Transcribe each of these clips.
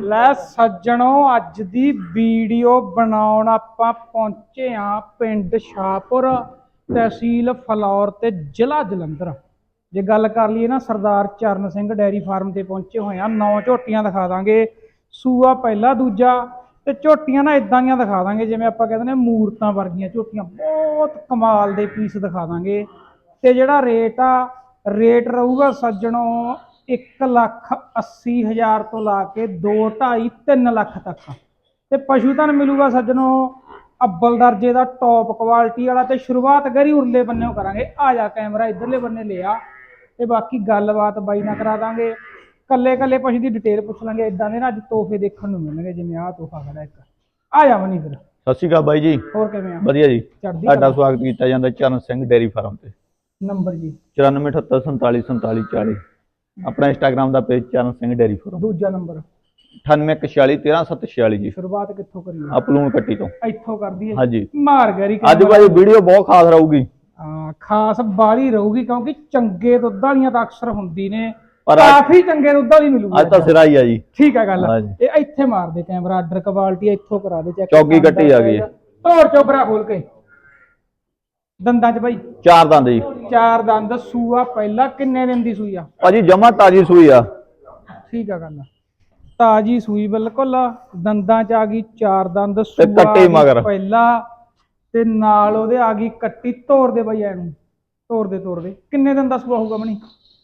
ਲੈ ਸੱਜਣੋ, ਅੱਜ ਦੀ ਵੀਡੀਓ ਬਣਾਉਣ ਆਪਾਂ ਪਹੁੰਚੇ ਆ ਪਿੰਡ ਸ਼ਾਹਪੁਰ ਤਹਿਸੀਲ ਫਲੌਰ ਤੇ ਜ਼ਿਲ੍ਹਾ ਜਲੰਧਰ। ਜੇ ਗੱਲ ਕਰ ਲਈਏ ਨਾ, ਸਰਦਾਰ ਚਰਨ ਸਿੰਘ ਡੈਰੀ ਫਾਰਮ ਤੇ ਪਹੁੰਚੇ ਹੋਏ ਆ ਨੌ ਝੋਟੀਆਂ ਦਿਖਾ ਦਾਂਗੇ। ਸੂਆ ਪਹਿਲਾ, ਦੂਜਾ ਤੇ ਝੋਟੀਆਂ ਨਾ ਇਦਾਂ ਦੀਆਂ ਦਿਖਾ ਦਾਂਗੇ, ਜਿਵੇਂ ਆਪਾਂ ਕਹਿੰਦੇ ਨੇ ਮੂਰਤਾਂ ਵਰਗੀਆਂ ਝੋਟੀਆਂ। ਬਹੁਤ ਕਮਾਲ ਦੇ ਪੀਸ ਦਿਖਾ ਦਾਂਗੇ। ਤੇ ਜਿਹੜਾ ਰੇਟ ਆ ਰੇਟ ਰਹੂਗਾ ਸੱਜਣੋ 1 ਲੱਖ 80 ਹਜ਼ਾਰ ਤੋਂ ਲਾ ਕੇ 2 2.5 3 ਲੱਖ ਤੱਕ। ਤੇ ਪਸ਼ੂ ਧਨ ਮਿਲੂਗਾ ਸੱਜਣੋ ਅੱਬਲ ਦਰਜੇ ਦਾ ਟੌਪ ਕੁਆਲਿਟੀ ਵਾਲਾ ਤੇ ਸ਼ੁਰੂਆਤ ਗਰੀ ਉਰਲੇ ਬੰਨੇੋਂ ਕਰਾਂਗੇ। ਆ ਜਾ ਕੈਮਰਾ ਇਧਰਲੇ ਬੰਨੇ ਲਿਆ। ਤੇ ਬਾਕੀ ਗੱਲਬਾਤ ਬਾਈ ਨਾਲ ਕਰਾ ਦਾਂਗੇ। ਕੱਲੇ ਕੱਲੇ ਪਸ਼ੂ ਦੀ ਡਿਟੇਲ ਪੁੱਛ ਲਾਂਗੇ। ਇਦਾਂ ਦੇ ਨਾ ਅੱਜ ਤੋਹਫੇ ਦੇਖਣ ਨੂੰ ਮਿਲਣਗੇ ਜਿਵੇਂ ਆਹ ਤੋਹਫਾ ਖੜਾ ਇੱਕ। ਆ ਜਾ ਮਨੀ ਫਿਰ। ਸਤਿ ਸ਼੍ਰੀ ਅਕਾਲ ਬਾਈ ਜੀ। ਹੋਰ ਕਿਵੇਂ ਆ? ਵਧੀਆ ਜੀ। ਚੜ੍ਹਦੀ ਤੁਹਾਡਾ ਸਵਾਗਤ ਕੀਤਾ ਜਾਂਦਾ ਚਰਨ ਸਿੰਘ ਡੇਰੀ ਫਾਰਮ ਤੇ। ਨੰਬਰ ਜੀ। 9478474740 ਆਪਣਾ ਇੰਸਟਾਗ੍ਰam ਦਾ page Charan Singh dairy farm ਦੂਜਾ ਨੰਬਰ। 9814131746 ਜੀ। ਸ਼ੁਰੂਆਤ ਕਿੱਥੋਂ ਕਰੀਏ ਅਪਲੂਨ ਕੱਟੀ ਤੋਂ। ਇੱਥੋਂ ਕਰ ਦਈਏ ਹਾਂਜੀ। ਮਾਰ ਗਰੀ ਅੱਜ ਬਾਈ ਵੀਡੀਓ ਬਹੁਤ ਖਾਸ ਰਹੂਗੀ। ਹਾਂ ਖਾਸ ਬਾਲੀ ਰਹੂਗੀ ਕਿਉਂਕਿ ਚੰਗੇ ਦੁੱਧ ਵਾਲੀਆਂ ਤਾਂ ਅਕਸਰ ਹੁੰਦੀ ਨੇ। ਕਾਫੀ ਚੰਗੇ ਦੁੱਧ ਵਾਲੀ ਮਿਲੂਗੀ ਅੱਜ ਤਾਂ ਸਿਰਾ ਹੀ ਆ ਜੀ। ਠੀਕ ਹੈ ਗੱਲ। ਇਹ ਇੱਥੇ ਮਾਰ ਦੇ ਕੈਮਰਾ ਆਰਡਰ ਕੁਆਲਿਟੀ ਇੱਥੋਂ ਕਰਾ ਦੇ ਚੈੱਕ ਚੌਗੀ ਕੱਟੀ ਆ ਗਈ ਹੈ। ਤੋੜ ਚੋਬਰਾ ਖੋਲ ਕੇ। ਦੰਦਾਂ 'ਚ ਬਾਈ? ਚਾਰ ਦੰਦ ਜੀ। ਚਾਰ ਦੰਦ ਸੂਆ ਪਹਿਲਾ ਕਿੰਨੇ ਦਿਨ ਦੀ ਸੂਈ ਆ? ਭਾਜੀ ਜਮਾ ਤਾਜੀ ਸੂਈ ਆ। ਠੀਕ ਆ ਗੱਲ ਤਾਜੀ ਸੂਈ ਬਿਲਕੁਲ ਦੰਦਾਂ 'ਚ ਆ ਗਈ ਚਾਰ ਦੰਦ ਸੂਆ ਕੱਟੀ ਮਗਰ। ਪਹਿਲਾ ਤੇ ਨਾਲ ਉਹਦੇ ਆ ਗਈ ਕੱਟੀ ਤੋੜ ਦੇ ਬਾਈ ਐਨੂੰ। ਤੋੜ ਦੇ ਤੋੜ ਦੇ। ਕਿੰਨੇ ਦਿਨ ਦਾ ਸੂਆ ਹੋਊਗਾ ਮਣੀ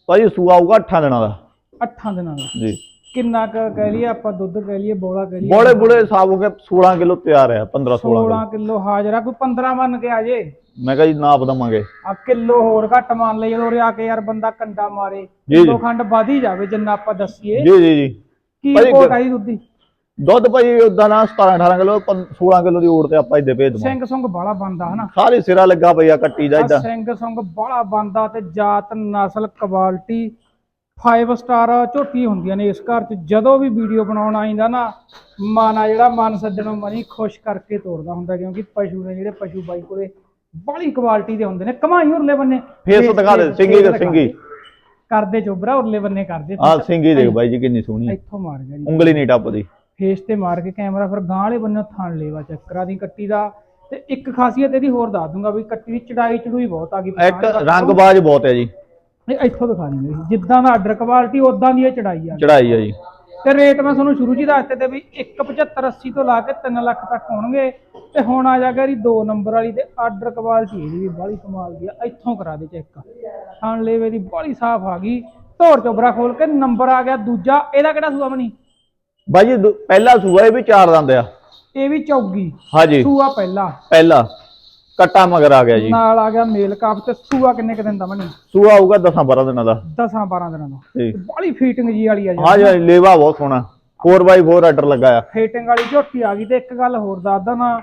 ਭਾਜੀ ਸੂਆ ਆਊਗਾ 8 ਦਿਨਾਂ ਦਾ। 8 ਦਿਨਾਂ ਦਾ। ਜੀ। ਕਿੰਨਾ ਕੁ ਕਹਿ ਲਈਏ ਆਪਾਂ ਦੁੱਧ ਕਹਿ ਲਈਏ ਬੋਲਾ ਕਹਿ ਲਈਏ। ਬੋਲੇ ਬੁਲੇ ਹਿਸਾਬ ਹੋ ਕੇ 16 ਕਿਲੋ ਤਿਆਰ ਆ 15 16 16 ਕਿਲੋ। ਹਾਜ਼ਰਾ ਕੋਈ 15 ਮੰਨ ਕੇ ਆ ਜੇ। ਮੈਂ ਕਿਹਾ ਜੀ ਨਾਪ ਦਵਾਂਗੇ। ਆ ਕਿਲੋ ਹੋਰ ਘੱਟ ਮੰਨ ਲਈ ਜਦੋਂ ਆ ਕੇ ਯਾਰ ਬੰਦਾ ਕੰਡਾ ਮਾਰੇ ਜੀ, ਜੀ। ਕਿਲੋ ਖੰਡ ਵਧ ਹੀ ਜਾਵੇ ਜਿੰਨਾ ਆਪਾਂ ਦੱਸੀਏ। ਜੀ ਜੀ ਜੀ। ਕੀ ਭਾਈ ਕੋਟ ਆਈ ਦੁੱਧੀ? ਦੁੱਧ ਭਾਜੀ ਉਦਾਂ ਨਾ 17 18 ਕਿਲੋ 16 ਕਿਲੋ ਦੀ ਓੜ ਤੇ ਆਪਾਂ ਇੱਦੇ ਭੇਜ ਦਵਾਂ ਸਿੰਘ ਸੁੰਗ ਬਾਲਾ ਬੰਦਾ ਹਨਾ? ਸਾਰੇ ਸਿਰਾ ਲੱਗਾ ਪਈਆ ਕੱਟੀ ਦਾ ਆ ਇਦਾਂ। ਸਿੰਘ ਸੁੰਗ ਬਾਲਾ ਬੰਦਾ ਤੇ ਜਾਤ ਨਸਲ ਕੁਆਲਿਟੀ 5 ਸਟਾਰ ਝੋਟੀ ਹੁੰਦੀਆਂ ਨੇ ਇਸ ਘਰ 'ਚ। ਜਦੋਂ ਵੀ ਵੀਡੀਓ ਬਣਾਉਣ ਆਈਂਦਾ ਨਾ ਮਨ ਆ ਜਿਹੜਾ ਮਨ ਸੱਜਣੋਂ ਮਨੀ ਖੁਸ਼ ਕਰਕੇ ਤੋਰਦਾ ਹੁੰਦਾ ਕਿਉਂਕਿ ਪਸ਼ੂ ਨੇ ਜਿਹੜੇ ਪਸ਼ੂ ਬਾਈ ਕੋਲੇ ਬਾਲੀ ਕੁਆਲਿਟੀ ਦੇ ਹੁੰਦੇ ਨੇ। ਕਮਾਈ ਉਰਲੇ ਬੰਨੇ। ਫੇਸ ਦਿਖਾ ਦੇ ਸਿੰਗੀ ਦਿਖਾ ਸਿੰਗੀ। ਕਰਦੇ ਚੋਬਰਾ ਉਰਲੇ ਬੰਨੇ ਕਰਦੇ। ਆਹ ਸਿੰਗੀ ਦੇਖ ਬਾਈ ਜੀ ਕਿੰਨੀ ਸੋਹਣੀ। ਹੈ। ਇੱਥੋਂ ਮਾਰ ਗਿਆ ਜੀ। ਉਂਗਲੀ ਨਹੀਂ ਟੱਪਦੀ। ਫੇਸ ਤੇ ਮਾਰ ਕੇ ਕੈਮਰਾ ਫਿਰ ਗਾਂ ਵਾਲੇ ਬੰਨੇ ਥਣ ਲੇਵਾ ਚੱਕਰਾਂ ਦੀ ਕੱਟੀ ਦਾ। ਤੇ ਇੱਕ ਖਾਸੀਅਤ ਇਹਦੀ ਹੋਰ ਦੱਸ ਦੂੰਗਾ ਵੀ ਕੱਟੀ ਦੀ ਚੜਾਈ ਚੜੂਈ ਬਹੁਤ ਆ ਗਈ। ਇੱਕ ਰੰਗਬਾਜ਼ ਬਹੁਤ ਹੈ ਜੀ। ਇਹ ਇੱਥੋਂ ਦਿਖਾ ਦਿੰਦੇ ਸੀ ਜਿੱਦਾਂ ਦਾ ਆਰਡਰ ਕੁਆਲਿਟੀ ਉਦਾਂ ਦੀ ਇਹ ਚੜਾਈ ਆ। ਚੜਾਈ ਹੈ ਜੀ। ਤੇ ਰੇਟ ਮੈਂ ਤੁਹਾਨੂੰ ਸ਼ੁਰੂ 'ਚ ਹੀ ਦੱਸ ਦਿੱਤੇ ਤੇ ਵੀ 175 80 ਤੋਂ ਲਾ ਕੇ 3 ਲੱਖ ਤੱਕ ਹੋਣਗੇ। ਤੇ ਹੁਣ ਆ ਜਾ ਗਰੀ 2 ਨੰਬਰ ਵਾਲੀ ਤੇ ਆਰਡਰ ਕੁਆਲਿਟੀ ਇਹਦੀ ਵੀ ਬੜੀ ਕਮਾਲ ਦੀ ਆ। ਇੱਥੋਂ ਕਰਾ ਦੇ ਚੈੱਕ ਥਣ ਲੇਵੇ ਦੀ ਬੜੀ ਸਾਫ਼ ਆ ਗਈ। ਧੋਰ ਚੋਬਰਾ ਖੋਲ ਕੇ ਨੰਬਰ ਆ ਗਿਆ ਦੂਜਾ। ਇਹਦਾ ਕਿਹੜਾ ਸੂਆ ਬਣੀ? ਬਾਈ ਜੀ ਪਹਿਲਾ ਸੂਆ ਇਹ ਵੀ ਚਾਰ ਦੰਦ ਆ। ਇਹ ਵੀ ਚੌਗੀ। ਹਾਂਜੀ। ਸੂਆ ਪਹਿਲਾ। ਪਹਿਲਾ। ਕੱਟਾ ਮਗਰ ਆ ਗਿਆ ਜੀ। ਨਾਲ ਆ ਗਿਆ ਮੇਲ ਕਾਪ ਤੇ ਸੂਆ ਕਿੰਨੇ ਕੁ ਦਿਨ ਦਾ ਬਣੀ ਸੂਆ ਆਊਗਾ 10 12 ਦਿਨਾਂ ਦਾ। 10 12 ਦਿਨਾਂ ਦਾ। ਜੀ। ਬੜੀ ਫੀਟਿੰਗ ਜੀ ਵਾਲੀ ਆ ਹਾਂ ਜੀ ਲੇਵਾ ਬਹੁਤ ਸੋਹਣਾ। 4x4 ਆਰਡਰ ਲੱਗਾ ਆ। ਫੀਟਿੰਗ ਵਾਲੀ ਝੋਟੀ ਆ ਗਈ ਤੇ ਇੱਕ ਗੱਲ ਹੋਰ ਦੱਸਦਾ ਨਾ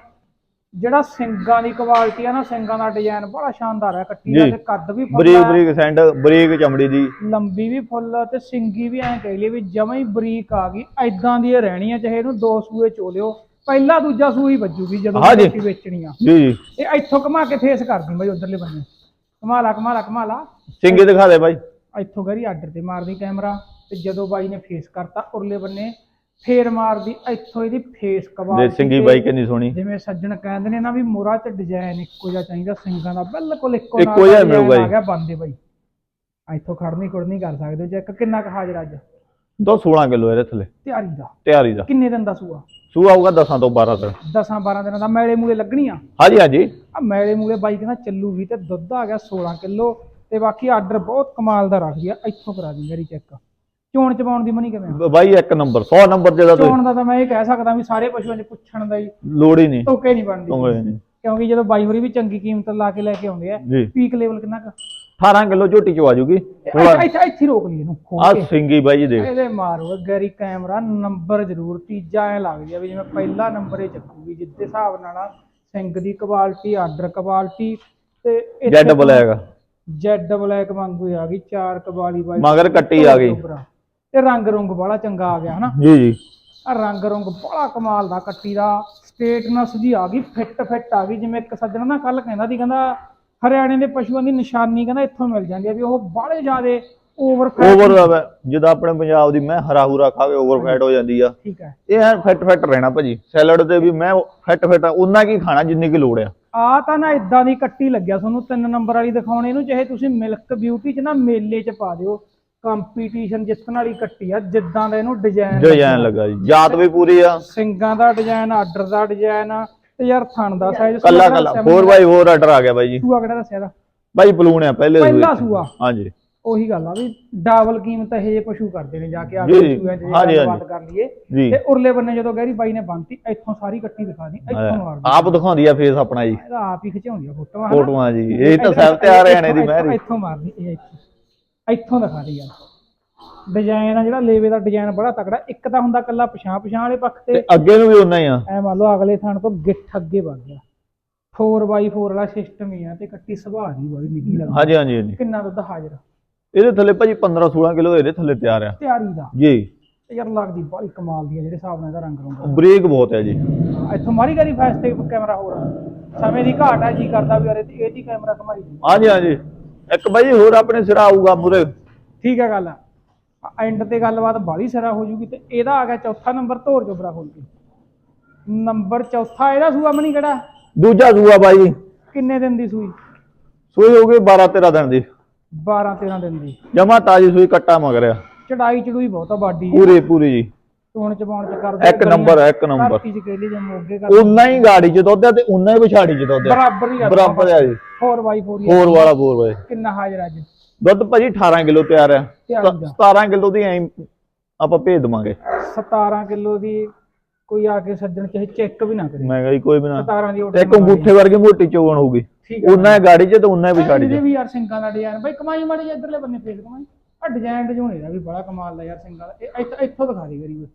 ਜਿਹੜਾ ਸਿੰਗਾਂ ਦੀ ਕੁਆਲਿਟੀ ਆ ਨਾ ਸਿੰਗਾਂ ਦਾ ਡਿਜ਼ਾਈਨ ਬੜਾ ਸ਼ਾਨਦਾਰ ਹੈ ਕੱਟੀ ਦਾ ਜੀ। ਤੇ ਕੱਦ ਵੀ ਬਰੀਕ ਫੁੱਲ ਬਰੀਕ ਸੈਂਡ ਬਰੀਕ ਚਮੜੀ ਦੀ। ਲੰਬੀ ਵੀ ਫੁੱਲ ਤੇ ਸਿੰਗੀ ਵੀ ਐਂ ਕਹਿ ਲਈਏ ਵੀ ਜਮਾਂ ਹੀ ਬਰੀਕ ਆ ਗਈ। ਐਦਾਂ ਦੀ ਇਹ ਰਹਿਣੀ ਆ ਚਾਹੇ ਇਹਨੂੰ ਦੋ ਸੂਏ ਚੋਲਿਓ ਪਹਿਲਾ ਦੂਜਾ ਸੂਈ ਵੱਜੂਗੀ ਜਦੋਂ ਹਾਂ ਜੀ। ਝੋਟੀ ਵੇਚਣੀ ਆ। ਜੀ ਜੀ। ਇਹ ਇੱਥੋਂ ਘੁਮਾ ਕੇ ਫੇਸ ਕਰਦੀ ਬਈ ਉਧਰਲੇ ਬੰਨੇ। ਘੁਮਾ ਲਾ ਘੁਮਾ ਲਾ ਘੁਮਾ ਲਾ ਸਿੰਗੀ ਦਿਖਾ ਦੇ ਬਾਈ। ਇੱਥੋਂ ਗਰੀ ਆਰਡਰ ਤੇ ਮਾਰਦੀ ਕੈਮਰਾ ਤੇ ਜਦੋਂ ਬਾਈ ਨੇ ਫੇਸ ਕਰਤਾ ਉਰਲੇ ਬੰਨੇ ਫੇਰ ਮਾਰਦੀ ਇੱਥੋਂ ਇਹਦੀ ਫੇਸ ਦੇ ਕਵਾਲ ਸਿੰਗੀ ਬਾਈ ਕਿੰਨੀ ਸੋਹਣੀ। ਜਿਵੇਂ ਸੱਜਣ ਕਹਿੰਦੇ ਨੇ ਨਾ ਵੀ ਮੋਰਾ ਤੇ ਡਿਜ਼ਾਈਨ ਇੱਕੋ ਜਿਹਾ ਚਾਹੀਦਾ ਸਿੰਘਾਂ ਦਾ ਬਿਲਕੁਲ ਇੱਕੋ ਇੱਕੋ ਜਿਹਾ design ਮਿਲੂਗਾ ਜੀ। ਆ ਗਿਆ ਬੰਦੇ ਬਾਈ। ਇੱਥੋਂ ਖੜਨੀ ਖੁੜਨੀ ਕਰ ਸਕਦੇ ਹੋ ਚੈੱਕ ਕਿੰਨਾ ਕੁ ਹਾਜ਼ਰ ਅੱਜ? ਦੋ 16 ਕਿਲੋ ਇਹਦੇ ਥੱਲੇ। ਤਿਆਰੀ ਦਾ। ਤਿਆਰੀ ਦਾ। ਕਿੰਨੇ ਦਿਨ ਦਾ ਸੂਆ? ਸੂਆ ਆਊਗਾ 10 ਤੋਂ 12 ਤੱਕ 10 12 ਦਿਨਾਂ ਦਾ। ਮੈਲੇ ਮੂਲੇ ਲੱਗਣੀ ਆ? ਹਾਂਜੀ ਹਾਂਜੀ। ਆ ਮੈਲੇ ਮੂਲੇ ਬਾਈ ਕਹਿੰਦਾ ਚੱਲੂਗੀ ਤੇ ਦੁੱਧ ਆ ਗਿਆ 16 ਕਿਲੋ ਤੇ ਬਾਕੀ ਆਰਡਰ ਬਹੁਤ ਕਮਾਲ ਦਾ ਰੱਖਦੀ ਆ। ਇੱਥੋਂ ਕਰਾ ਦੀ ਮੇਰੀ ਚੈੱਕ। ਚੋਣ ਚਪਾਉਣ ਦੀ ਮਨੀ ਕਿਵੇਂ ਬਾਈ ਇੱਕ ਨੰਬਰ 100 ਨੰਬਰ ਜਿਹਦਾ ਤੁਸੀਂ ਚੋਣ ਦਾ ਤਾਂ ਮੈਂ ਇਹ ਕਹਿ ਸਕਦਾ ਵੀ ਸਾਰੇ ਪਸ਼ੂਆਂ 'ਚ ਪੁੱਛਣ ਦਾ ਹੀ ਲੋੜ ਹੀ ਨਹੀਂ। ਟੋਕੇ ਨਹੀਂ ਬਣਦੀ। ਕਿਉਂਕਿ ਜਦੋਂ ਬਾਈ ਹੋਰੀ ਵੀ ਚੰਗੀ ਕੀਮਤ ਲਾ ਕੇ ਲੈ ਕੇ ਆਉਂਦੇ ਆ ਪੀਕ ਲੈਵਲ ਕਿੰਨਾ ਕੁ? 18 ਕਿਲੋ ਝੋਟੀ ਚ ਆ ਜੂਗੀ। ਇੱਥੇ ਰੋਕ ਲਈ ਇਹਨੂੰ ਖੋਲ ਆ ਕੇ। ਸਿੰਗੀ ਬਾਈ ਜੀ ਦੇਖ। ਇਹਦੇ ਮਾਰੋ ਗੈਰੀ ਕੈਮਰਾ ਨੰਬਰ ਜ਼ਰੂਰ ਤੀਜਾ ਐ ਲੱਗਦੀ ਆ ਵੀ ਜਿਵੇਂ ਪਹਿਲਾ ਨੰਬਰ ਇਹ ਚੱਕੂਗੀ ਜਿੱਦੇ ਹਿਸਾਬ ਨਾਲ ਆ ਸਿੰਘ ਦੀ ਕੁਆਲਿਟੀ ਆਰਡਰ ਕੁਆਲਿਟੀ ਤੇ ਜੈਡ ਬਲੈਕ ਜੈਡ ਬਲੈਕ ਵਾਂਗੂ ਆ ਗਈ ਚਾਰ ਕਬਾਲੀ ਬਾਈ ਮਗਰ ਕੱਟੀ ਆ ਗਈ। ਤੇ ਰੰਗ ਰੁੰਗ ਬੜਾ ਚੰਗਾ ਆ ਗਿਆ ਹਨਾ? ਜੀ ਜੀ। ਆ ਰੰਗ ਰੁੰਗ ਬੜਾ ਕਮਾਲ ਦਾ ਕੱਟੀ ਦਾ ਸਟੇਟਨੈਸ ਜੀ ਆ ਗਈ ਫਿੱਟ ਫਿੱਟ ਆ ਗਈ ਜਿਵੇਂ ਇੱਕ ਸੱਜਣ ਨਾ ਕੱਲ ਕਹਿੰਦਾ ਸੀ ਕਹਿੰਦਾ ਹਰਿਆਣੇ ਦੇ ਪਸ਼ੂਆਂ ਦੀ ਨਿਸ਼ਾਨੀ ਕਹਿੰਦਾ ਇੱਥੋਂ ਮਿਲ ਜਾਂਦੀ ਆ ਵੀ ਉਹ ਬਾਹਲੇ ਜ਼ਿਆਦੇ ਓਵਰ ਓਵਰ ਜਿੱਦਾਂ ਆਪਣੇ ਪੰਜਾਬ ਦੀ ਮੈਂ ਹਰਾ ਹੁਰਾ ਖਾਵੇ ਓਵਰ ਫੈਟ ਹੋ ਜਾਂਦੀ ਆ। ਠੀਕ ਹੈ। ਇਹ ਐ ਫਿੱਟ ਫਿੱਟ ਰਹਿਣਾ ਭਾਜੀ। ਸੈਲਡ ਤੇ ਵੀ ਮੈਂ ਫਿੱਟ ਫਿੱਟ ਉਹਨਾਂ ਕੀ ਖਾਣਾ ਜਿੰਨੀ ਕੀ ਲੋੜ ਆ। ਆ ਤਾਂ ਨਾ ਇਦਾਂ ਦੀ ਕੱਟੀ ਲੱਗਿਆ ਤੁਹਾਨੂੰ ਤਿੰਨ ਨੰਬਰ ਵਾਲੀ ਦਿਖਾਉਣੀ ਇਹਨੂੰ ਚਾਹੇ ਤੁਸੀਂ ਮਿਲਕ ਬਿਊਟੀ ਚ ਨਾ ਮੇਲੇ ਚ ਪਾ ਦਿਓ। ਕੰਪੀਟੀਸ਼ਨ ਜਿੱਤਣ ਵਾਲੀ ਕੱਟੀ ਆ ਜਿੱਦਾਂ ਦਾ ਇਹਨੂੰ ਡਿਜ਼ਾਈਨ ਡਿਜ਼ਾਈਨ ਲੱਗਾ ਜੀ। ਜਾਤ ਵੀ ਪੂਰੀ ਆ। ਸਿੰਗਾਂ ਦਾ ਡਿਜ਼ਾਈਨ ਆਰਡਰ ਦਾ ਡਿਜ਼ਾਈਨ ਤੇ ਯਾਰ ਥਣ ਦਾ ਸਾਈਜ਼ ਕੱਲਾ ਕੱਲਾ। 4x4 ਆਰਡਰ ਆ ਗਿਆ ਬਾਈ ਜੀ। ਸੂਆ ਕਿਹੜਾ ਦੱਸਿਆ ਦਾ ਬਾਈ ਬਲੂਨ ਆ ਪਹਿਲੇ ਪਹਿਲਾ। ਸੂਆ। ਹਾਂਜੀ। ਉਹੀ ਗੱਲ ਆ ਵੀ ਡਬਲ ਕੀਮਤ ਇਹ ਪਸ਼ੂ ਕਰਦੇ ਨੇ ਜਾ ਕੇ ਆ ਕੇ ਸੂਆਂ ਜੇ ਹਾਂਜੀ। ਕਰ ਲਈਏ। ਤੇ ਉਰਲੇ ਬੰਨੇ ਜਦੋਂ ਗਹਿਰੀ ਬਾਈ ਨੇ ਬੰਨਤੀ ਇੱਥੋਂ ਸਾਰੀ ਕੱਟੀ ਦਿਖਾ ਦੀ ਇੱਥੋਂ ਮਾਰ ਆਪ ਦਿਖਾਉਂਦੀ ਆ ਫੇਸ ਆਪਣਾ ਜੀ। ਆਪ ਹੀ ਖਿਚਾਉਂਦੀ ਆ ਫੋਟੋਆਂ? ਫੋਟੋਆਂ ਜੀ। ਇਹ ਤਾਂ ਸਭ ਤਿਆਰ ਰਹਿਣੇ ਦੀ ਮਹਿਰੀ ਇੱਥੋਂ ਮਾਰਦੀ ਇਹ ਇੱਥੋਂ। ਇੱਥੋਂ ਦਿਖਾ ਦੀ ਯਾਰ। ਡਿਜ਼ਾਈਨ ਆ ਜਿਹੜਾ ਲੇਵੇ ਦਾ ਡਿਜ਼ਾਈਨ ਬੜਾ ਤਕੜਾ ਇੱਕ ਤਾਂ ਹੁੰਦਾ ਕੱਲਾ ਪਛਾਂ ਪਛਾਂ ਵਾਲੇ ਪੱਖ ਤੇ ਤੇ ਅੱਗੇ ਨੂੰ ਵੀ ਉਨਾ ਹੀ ਆ। ਐ ਮੰਨ ਲਓ ਅਗਲੇ ਥਣ ਤੋਂ ਗਿੱਠ ਅੱਗੇ ਵੱਧ ਗਿਆ। 4x4 ਵਾਲਾ ਸਿਸਟਮ ਹੀ ਆ ਤੇ ਕੱਟੀ ਸੁਭਾਅ ਦੀ ਬੜੀ ਨਿੱਗੀ ਲੱਗਦੀ ਹਾਂਜੀ ਹਾਂਜੀ ਹਾਂਜੀ। ਕਿੰਨਾ ਦੁੱਧ ਹਾਜ਼ਰ ਇਹਦੇ ਥੱਲੇ ਭਾਜੀ 15 16 ਕਿਲੋ ਇਹਦੇ ਥੱਲੇ ਤਿਆਰ ਆ। ਤਿਆਰੀ ਦਾ। ਜੀ। ਤੇ ਯਾਰ ਲੱਗਦੀ ਬੜੀ ਕਮਾਲ ਦੀ ਆ ਜਿਹੜੇ ਹਿਸਾਬ ਨਾਲ ਇਹਦਾ ਰੰਗ ਰੰਗ ਬ੍ਰੇਕ ਬਹੁਤ ਹੈ ਜੀ। ਇੱਥੋਂ ਮਾਰੀ ਕਰੀ ਫੈਸ ਤੇ ਕੈਮਰਾ ਹੋਰ ਸਮੇਂ ਦੀ ਘਾਟ ਆ ਜੀ ਕਰਦਾ ਵੀ ਅਰੇ ਇਹ ਕੈਮਰਾ ਕਮਾਈ ਦੀ ਹਾਂਜੀ ਹਾਂਜੀ। ਇੱਕ ਬਾਈ ਹੋਰ ਆਪਣੇ ਸਿਰਾ ਆਊਗਾ ਮੂਰੇ ਠੀਕ ਹੈ ਗੱਲ ਐਂਡ ਤੇ ਗੱਲਬਾਤ ਬਾਲੀ ਸਿਰਾ ਹੋ ਜੂਗੀ ਤੇ ਇਹਦਾ ਆ ਗਿਆ ਚੌਥਾ ਨੰਬਰ ਧੋਰ ਚੋਬਰਾ ਖੋਲ ਕੇ। ਨੰਬਰ ਚੌਥਾ ਇਹਦਾ ਸੂਆ ਮਨੀ ਕਿਹੜਾ? ਦੂਜਾ ਸੂਆ ਬਾਈ ਕਿੰਨੇ ਦਿਨ ਦੀ ਸੂਈ? ਸੂਈ ਹੋ ਗਈ 12 13 ਦਿਨ ਦੀ। 12 13 ਦਿਨ ਦੀ। ਜਮਾ ਤਾਜੀ ਸੂਈ ਕੱਟਾ ਮਗਰਿਆ ਚੜਾਈ ਚੜੂਈ ਬਹੁਤ ਆ ਬਾਡੀ ਪੂਰੀ ਪੂਰੀ ਜੀ। ਚੋਣ ਚਪਾਉਣ ਚ ਕਰਦੇ ਇੱਕ ਨੰਬਰ ਹੈ, ਇੱਕ ਨੰਬਰ। ਧਰਤੀ ਚ ਕਹਿ ਲਈ ਜੇ ਮੋਗੇ ਕਰ ਉਨਾ ਹੀ ਗਾੜੀ ਚ ਦੁੱਧ ਆ ਤੇ ਉਨਾ ਹੀ ਵਿਛਾੜੀ ਚ ਦੁੱਧ ਆ। ਬਰਾਬਰ ਹੀ ਆ। ਬਰਾਬਰ ਆ ਜੀ। 4x4 ਹੀ ਆ। ਹੋਰ ਵਾਲਾ ਬੋਰ ਬਾਈ ਕਿੰਨਾ ਹਾਜ਼ਰ ਅੱਜ? ਦੁੱਧ ਭਾਜੀ 18 ਕਿਲੋ ਤਿਆਰ ਆ ਤਿਆਰੀ ਦਾ 17 ਕਿਲੋ ਦੀ ਐਂ ਆਪਾਂ ਭੇਜ ਦਵਾਂਗੇ। 17 ਕਿਲੋ ਦੀ ਕੋਈ ਆ ਕੇ ਸੱਜਣ ਚਾਹੇ ਚੈੱਕ ਵੀ ਨਾ ਕਰੇ। ਮੈਂ ਕਿਹਾ ਜੀ ਕੋਈ ਵੀ ਨਾ। 17 ਦੀ ਇੱਕ ਅੰਗੂਠੇ ਵਰਗੀ ਮੋਟੀ ਚੋਣ ਹੋਊਗੀ। ਠੀਕ ਹੀ ਗਾੜੀ ਚ ਤੇ ਹੀ ਵਿਛਾੜੀ ਇਹਦੇ ਚ। ਵੀ ਯਾਰ ਸਿੰਘਾਂ ਦਾ ਡਿਜ਼ਾਈਨ ਬਈ ਕਮਾਈ ਮਾੜੀ ਜਿਹੀ ਇੱਧਰਲੇ ਬੰਨੇ ਫੇਸ ਕਮਾਈ। ਆ ਡਿਜ਼ਾਈਨ ਡਿਜ਼ਾਈਨ ਇਹਦਾ ਵੀ ਬੜਾ ਕਮਾਲ ਦਾ ਯਾਰ ਸਿੰਘਾਂ ਦਾ। ਇਹ ਇੱਥੋਂ ਇੱਥੋਂ ਦਿਖਾ ਦੇ ਗਰੀਬ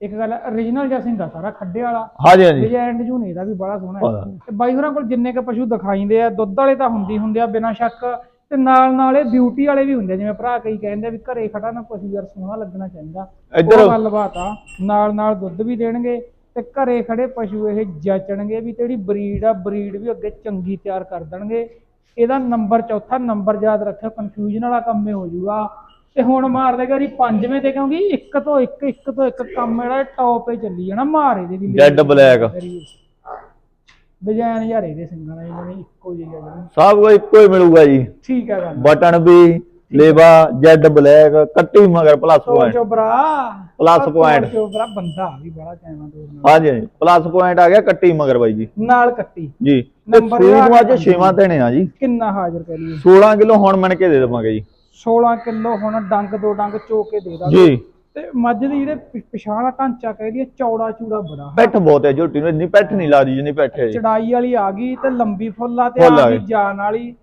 ਇੱਕ ਗੱਲ origignal ਜਿਹਾ ਸਿੰਘਾ ਸਾਰਾ ਖੱਡੇ ਵਾਲਾ। ਹਾਂਜੀ ਹਾਂਜੀ। ਡਿਜ਼ਾਈਨ ਡਿਜ਼ਾਈਨ ਇਹਦਾ ਵੀ ਬੜਾ ਸੋਹਣਾ ਹਾਂ। ਹੈ। ਤੇ ਬਾਈ ਹੋਰਾਂ ਕੋਲ ਜਿੰਨੇ ਕ ਪਸ਼ੂ ਦਿਖਾਈਂਦੇ ਆ ਦੁੱਧ ਵਾਲੇ ਤਾਂ ਹੁੰਦੀ ਹੁੰਦੇ ਆ ਬਿਨਾਂ ਸ਼ੱਕ। ਤੇ ਨਾਲ ਨਾਲ ਇਹ ਬਿਊਟੀ ਵਾਲੇ ਵੀ ਹੁੰਦੇ ਜਿਵੇਂ ਭਰਾ ਕਈ ਕਹਿੰਦੇ ਵੀ ਘਰੇ ਖੜਾ ਨਾ ਪਸ਼ੂ ਯਾਰ ਸੋਹਣਾ ਲੱਗਣਾ ਚਾਹੀਦਾ। ਇੱਧਰ- ਗੱਲਬਾਤ ਆ ਨਾਲ ਨਾਲ ਦੁੱਧ ਵੀ ਦੇਣਗੇ ਤੇ ਘਰੇ ਖੜੇ ਪਸ਼ੂ ਇਹ ਜਚਣਗੇ ਵੀ ਜਿਹੜੀ ਬਰੀਡ ਆ ਬਰੀਡ ਵੀ ਅੱਗੇ ਚੰਗੀ ਤਿਆਰ ਕਰ ਦੇਣਗੇ। ਇਹਦਾ ਨੰਬਰ ਚੌਥਾ ਨੰਬਰ ਯਾਦ ਰੱਖਿਓ ਕਨਫਿਊਜ਼ਨ ਵਾਲਾ ਕੰਮ ਹੀ ਹੋ ਜਾਊਗਾ। ਤੇ ਹੁਣ ਮਾਰ ਦੇਗਾ ਜੀ ਪੰਜਵੇਂ ਤੇ ਕਿਉਂਕਿ ਇੱਕ ਤੋਂ ਇੱਕ ਇੱਕ ਤੋਂ ਇੱਕ ਕੰਮ ਜਿਹੜਾ ਟੌਪ 'ਤੇ ਚੱਲੀ ਜਾਣਾ ਮਾਰ ਇਹਦੇ ਵੀ ਜੈਡ ਬਲੈਕ ਡਿਜ਼ਾਈਨ ਯਾਰ ਇਹਦੇ ਸਿੰਘਾਂ ਦਾ ਨੇ ਇੱਕੋ ਜਿਹਾ ਜਿਹੜਾ। ਸਭ ਕੁਝ ਇੱਕੋ ਹੀ ਮਿਲੂਗਾ ਜੀ। ਠੀਕ ਹੈ ਗੱਲ। ਬਟਨ ਵੀ ਲੇਵਾ ਜੈਡ ਬਲੈਕ ਕੱਟੀ ਮਗਰ ਪਲੱਸ ਪੁਆਇੰਟ ਚੋਬਰਾ Plus point। ਚੋਬਰਾ ਬੰਦਾ ਵੀ ਬੜਾ ਤੋੜ ਨਾਲ ਹਾਂਜੀ ਹਾਂਜੀ। ਪਲੱਸ ਪੁਆਇੰਟ ਆ ਗਿਆ ਕੱਟੀ ਮਗਰ ਬਾਈ ਜੀ। ਨਾਲ ਕੱਟੀ। ਜੀ। ਤੇ Number ਸੂਈ ਇਹਦਾ ਨੂੰ ਅੱਜ ਛੇਵਾਂ ਦੇਣੇ ਆ ਜੀ। ਕਿੰਨਾ ਹਾਜ਼ਰ ਕਰ ਲਈਏ 16 ਕਿਲੋ ਹੁਣ ਮਣ ਕੇ ਦੇ ਦੇਵਾਂਗੇ ਜੀ। 16 ਕਿਲੋ ਹੁਣ ਡੰਗ ਦੋ ਡੰਗ ਚੋ ਕੇ ਦੇ ਦਾਂਗੇ। ਜੀ। ਤੇ ਮੱਝ ਦੀ ਜਿਹੜੇ ਪਿ- ਪਿਛਾਂਹ ਵਾਲਾ ਢਾਂਚਾ ਕਹਿ ਦਈਏ ਚੌੜਾ ਚੂੜਾ ਬੜਾ ਪੈਠ ਬਹੁਤ ਹੈ ਝੋਟੀ ਨੂੰ ਇੰਨੀ ਪੈਠ ਨਹੀਂ ਲੱਗਦੀ ਜਿੰਨੀ ਪੈਠ ਹੈ ਚੜਾਈ ਵਾਲੀ ਆ ਗਈ ਤੇ ਲੰਬੀ ਫੁੱਲ ਆ ਤੇ ਫੁੱਲ ਆ ਆ ਗਈ ਗਈ। ਜਾਨ ਵਾਲੀ।